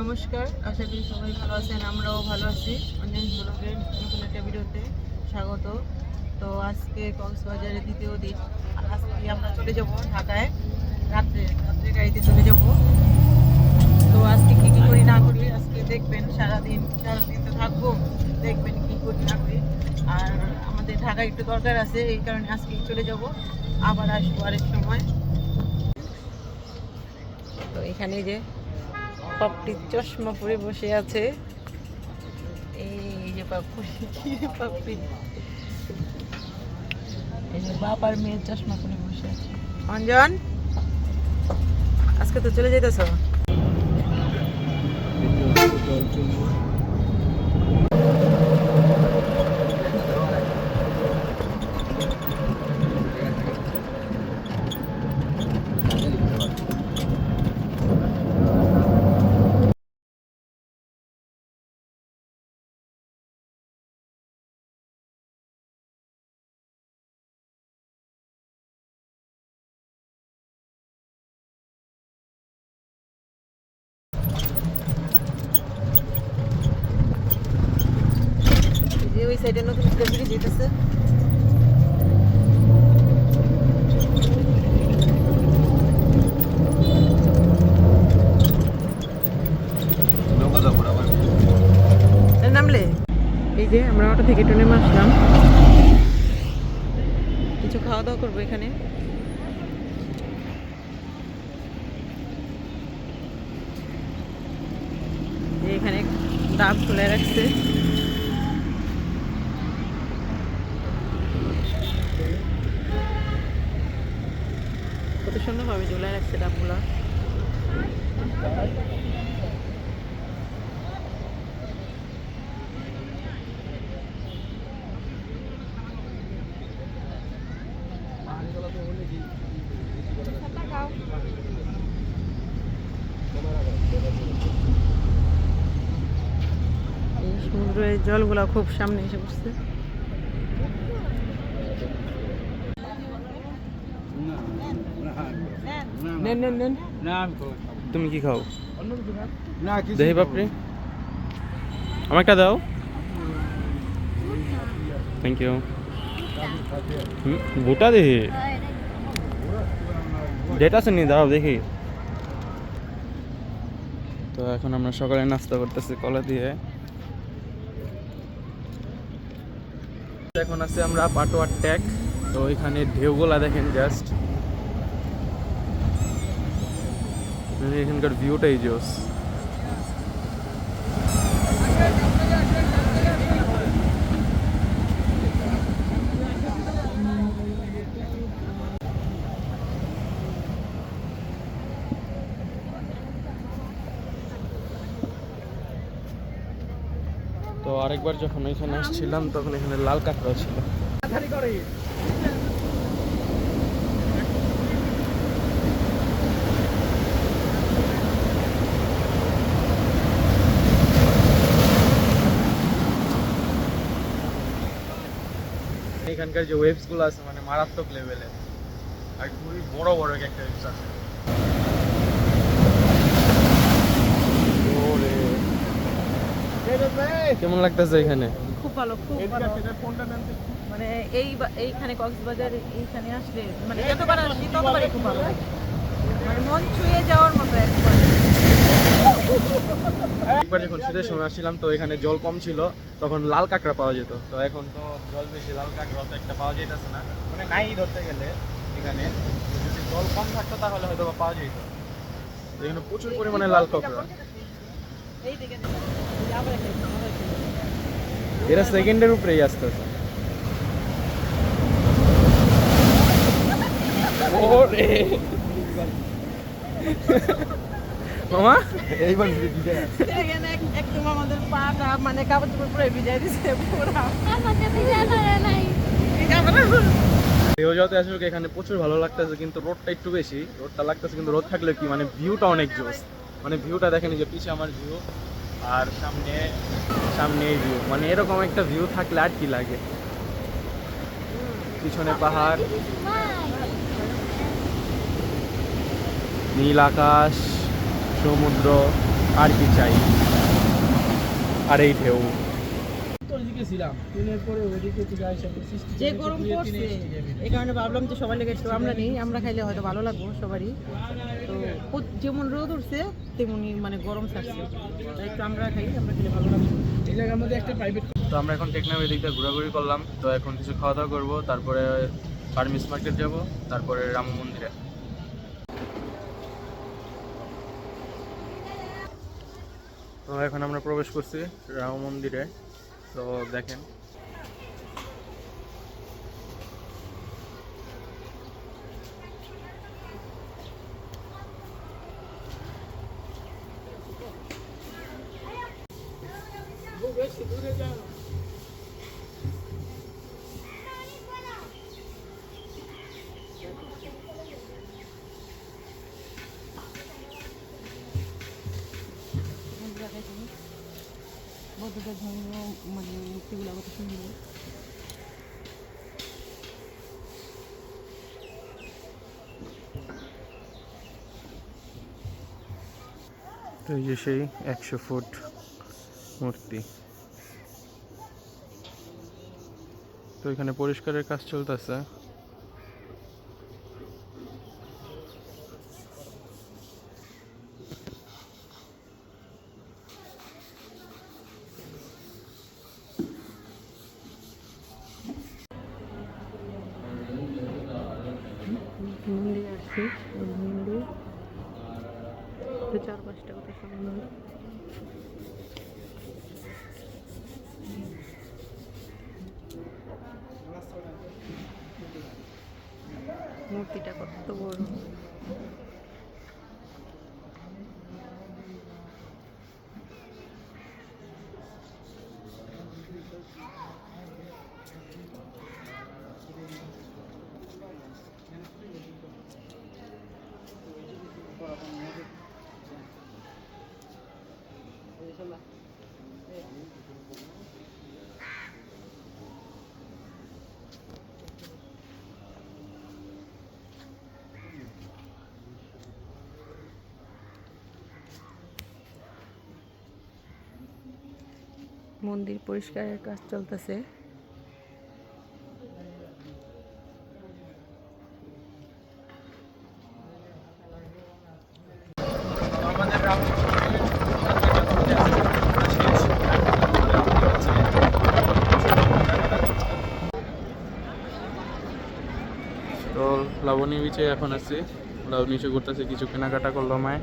নমস্কার, আশা করি সবাই ভালো আছেন, আমরাও ভালো আছি। অঞ্জন ব্লগের নতুন একটা ভিডিওতে স্বাগত। তো আজকে কক্সবাজারের দ্বিতীয় দিন। আজকে আমরা চলে যাব ঢাকায়। রাত্রে রাত্রে গাড়িতে চলে যাব। তো আজকে কী কী করি না করি, আজকে দেখবেন সারাদিন সারাদিন তো থাকব, দেখবেন কী করি না করি। আর আমাদের ঢাকায় একটু দরকার আছে, এই কারণে আজকে চলে যাব। আবার আসব আরেক সময়। তো এখানে যে পাপড়ি, চশমা পরে বসে আছে। এই যে পাপড়ি, কি এই যে বাপ মেয়ের চশমা পরে বসে আছে। অঞ্জন, আজকে তো চলে যেতেছ এই যে ওই সাইডে নতুন ব্রিজ যেতেছে নামলে এই যে আমরা অটো থেকে ট্রেনে আসলাম কিছু খাওয়া দাওয়া করব এখানে। এখানে ডাব খুলে রাখছে। সুন্দরভাবে ঝুলাই রাখছে ডাবগুলা। সমুদ্রের জলগুলা খুব সামনে এসে বসছে নেন নেন নেন। তুমি কি খাও? দেহি বাপরে। আমাকে দাও। থ্যাংক ইউ ভুটা দেখি ডেট আছে নি? দাও দেখি। তো এখন আমরা সকালে নাস্তা করতেছি কলা দিয়ে। এখন আছে আমরা পাটোয়ার ট্যাগ তো এখানে ঢেউগুলা দেখেন জাস্ট এখানকার ভিউটাই জোস তো আরেকবার যখন এখানে আসছিলাম তখন এখানে লাল কাঁকড়া ছিল। এখানকার যে ওয়েবসগুলো আছে মানে মারাত্মক লেভেলের আর খুবই বড় বড় একটা ওয়েবস আছে। কেমন লাগতেছে এখানে? খুব ভালো খুব ভালো। মানে এই এইখানে কক্সবাজার এইখানে আসলে মানে যতবার আসি ততবারই খুব ভালো লাগে মানে মন ছুঁয়ে যাওয়ার মতো একবার একবার যখন শীতের সময় আসছিলাম, তো এখানে জল কম ছিল, তখন লাল কাঁকড়া পাওয়া যেত। তো এখন তো জল বেশি, লাল কাঁকড়া তো একটা পাওয়া যেতেছে না। মানে নাই ধরতে গেলে এখানে। যদি জল কম থাকতো, তাহলে হয়তো পাওয়া যেত এখানে প্রচুর পরিমাণে লাল কাঁকড়া। এরা সেকেন্ডের উপরেই আসতেছে। ওরে! মামা এইবার একদম আমাদের পাটা মানে কাপড় চোপড় পুরো ভিজাই দিছে পুরা। এখানে প্রচুর ভালো লাগতেছে কিন্তু রোডটা একটু বেশি। রোডটা লাগতেছে কিন্তু রোদ থাকলে কি মানে ভিউটা অনেক জোস। মানে ভিউটা দেখেন যে পিছে আমার ভিউ আর সামনে সামনে এই ভিউ মানে এরকম একটা ভিউ থাকলে আর কি লাগে। পিছনে পাহাড়। নীল আকাশ। সমুদ্র আর কি চাই? আর এই ঢেউ। যে গরম পড়ছে এই কারণে ভাবলাম যে সবাই লেগে একটু আমরা নেই আমরা খাইলে হয়তো ভালো লাগবো সবারই। তো যেমন রোদ উঠছে তেমনি মানে গরম থাকছে তাই একটু আমরা খাই আমরা খেলে ভালো লাগবে। এই জায়গার মধ্যে একটা প্রাইভেট তো আমরা এখন টেকনামের দিকটা ঘোরাঘুরি করলাম। তো এখন কিছু খাওয়া দাওয়া করব তারপরে পারমিস মার্কেট যাব তারপরে রাম মন্দিরে। তো এখন আমরা প্রবেশ করছি রাম মন্দিরে। তো দেখেন। বৌদ্ধদের কত সুন্দর তো যে সেই একশো ফুট মূর্তি। তো এখানে পরিষ্কারের কাজ চলতেছে মন্দির আসছে এই মন্দির তো চার পাঁচটা কত সুন্দর মূর্তিটা কত বড় মন্দির পরিষ্কারের কাজ চলতেছে। তো লাবণী বিচে এখন আছি। লাবণী নিচে করতেছে কিছু কেনাকাটা করল মায়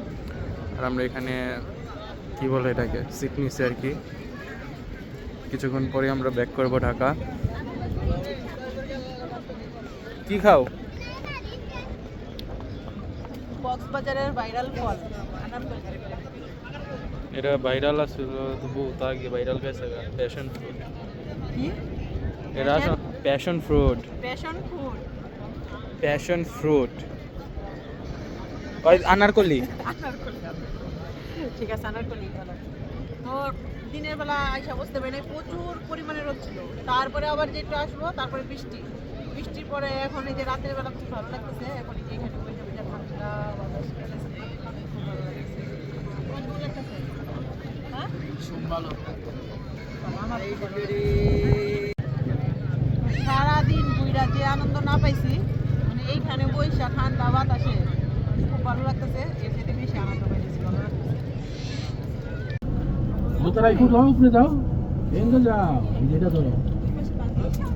আর আমরা এখানে, কি বলে এটাকে সিট নিছি আর কি। কিছুক্ষণ পরে আমরা ব্যাক করব ঢাকা। কি খাও? কক্সবাজারের ভাইরাল ফল। এটা ভাইরাল বহুত আগে ভাইরাল প্যাশন ফ্রুট কি? এটা passion fruit passion food passion fruit ওই আনারকলি? ঠিক আছে আনারকলি। ভালো তো দিনের বেলা আইসা বসতে পারি নাই, প্রচুর পরিমাণে রোদ ছিল তারপরে আবার যে একটু আসব তারপরে বৃষ্টি বৃষ্টির পরে এখন এই যে রাতের বেলা খুব ভালো লাগতেছে এখন এই যে এখানে বসে বসে ঠান্ডা বাতাস খুব ভালো লাগতেছে। তোমার লাগতেছে? হ্যাঁ? ভালো। সারাদিন বুইরা যে আনন্দ না পাইছি মানে এইখানে বৈশা ঠান্ডা বাতাসে খুব ভালো লাগতেছে এর সাথে বেশি আনন্দ পাইতেছি ভালো লাগতেছে দোতলা একটু যাও উপরে যাও। এখানে যাও এই যেটা ধরো।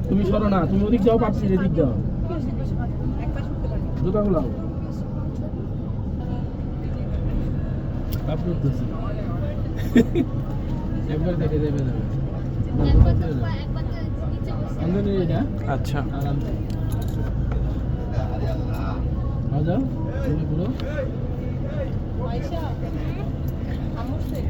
তুমি সরো না তুমি ওদিক যাও পাচ্ছি এদিক যাও। জুতা গুলাও একবার দেখে দেবে আচ্ছা। से 안 먹을 수 있어.